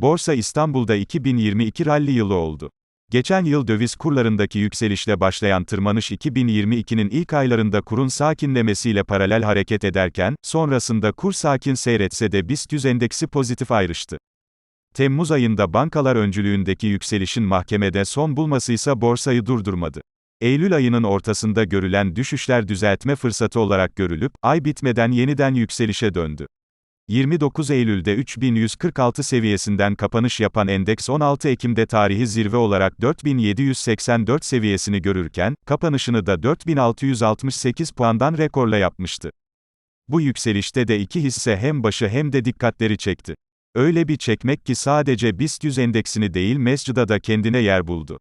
Borsa İstanbul'da 2022 rally yılı oldu. Geçen yıl döviz kurlarındaki yükselişle başlayan tırmanış 2022'nin ilk aylarında kurun sakinlemesiyle paralel hareket ederken, sonrasında kur sakin seyretse de BIST 100 endeksi pozitif ayrıştı. Temmuz ayında bankalar öncülüğündeki yükselişin mahkemede son bulması ise borsayı durdurmadı. Eylül ayının ortasında görülen düşüşler düzeltme fırsatı olarak görülüp, ay bitmeden yeniden yükselişe döndü. 29 Eylül'de 3146 seviyesinden kapanış yapan endeks 16 Ekim'de tarihi zirve olarak 4784 seviyesini görürken, kapanışını da 4668 puandan rekorla yapmıştı. Bu yükselişte de iki hisse hem başı hem de dikkatleri çekti. Öyle bir çekmek ki sadece BIST 100 endeksini değil Mescid'a da kendine yer buldu.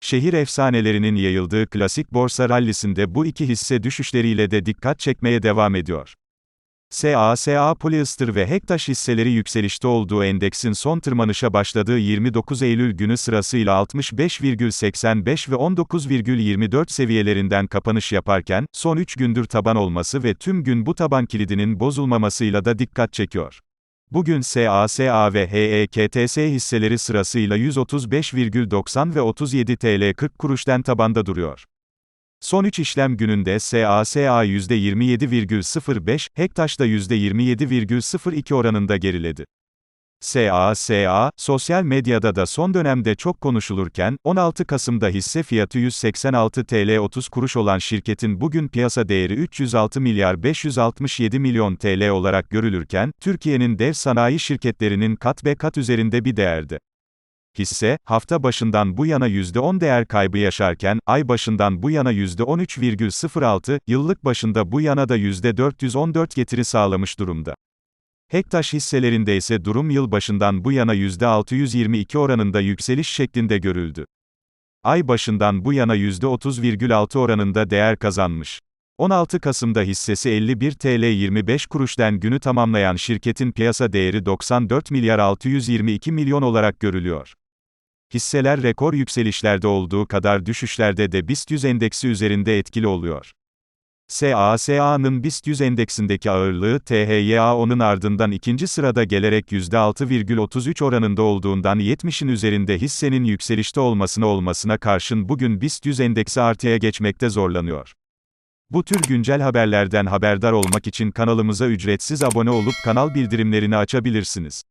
Şehir efsanelerinin yayıldığı klasik borsa rallisinde bu iki hisse düşüşleriyle de dikkat çekmeye devam ediyor. SASA Polyester ve Hektaş hisseleri yükselişte olduğu endeksin son tırmanışa başladığı 29 Eylül günü sırasıyla 65,85 ve 19,24 seviyelerinden kapanış yaparken, son 3 gündür taban olması ve tüm gün bu taban kilidinin bozulmamasıyla da dikkat çekiyor. Bugün SASA ve HEKTS hisseleri sırasıyla 135,90 ve 37 TL 40 kuruşten tabanda duruyor. Son 3 işlem gününde SASA %27,05, Hektaş da %27,02 oranında geriledi. SASA, sosyal medyada da son dönemde çok konuşulurken, 16 Kasım'da hisse fiyatı 186 TL 30 kuruş olan şirketin bugün piyasa değeri 306 milyar 567 milyon TL olarak görülürken, Türkiye'nin dev sanayi şirketlerinin kat be kat üzerinde bir değerde. Hisse, hafta başından bu yana %10 değer kaybı yaşarken, ay başından bu yana %13,06, yıllık başında bu yana da %414 getiri sağlamış durumda. Hektaş hisselerinde ise durum yıl başından bu yana %622 oranında yükseliş şeklinde görüldü. Ay başından bu yana %30,6 oranında değer kazanmış. 16 Kasım'da hissesi 51 TL 25 kuruşten günü tamamlayan şirketin piyasa değeri 94 milyar 622 milyon olarak görülüyor. Hisseler rekor yükselişlerde olduğu kadar düşüşlerde de BIST 100 endeksi üzerinde etkili oluyor. SASA'nın BIST 100 endeksindeki ağırlığı THYAO'nun ardından ikinci sırada gelerek %6,33 oranında olduğundan 70'in üzerinde hissenin yükselişte olmasına olmasına karşın bugün BIST 100 endeksi artıya geçmekte zorlanıyor. Bu tür güncel haberlerden haberdar olmak için kanalımıza ücretsiz abone olup kanal bildirimlerini açabilirsiniz.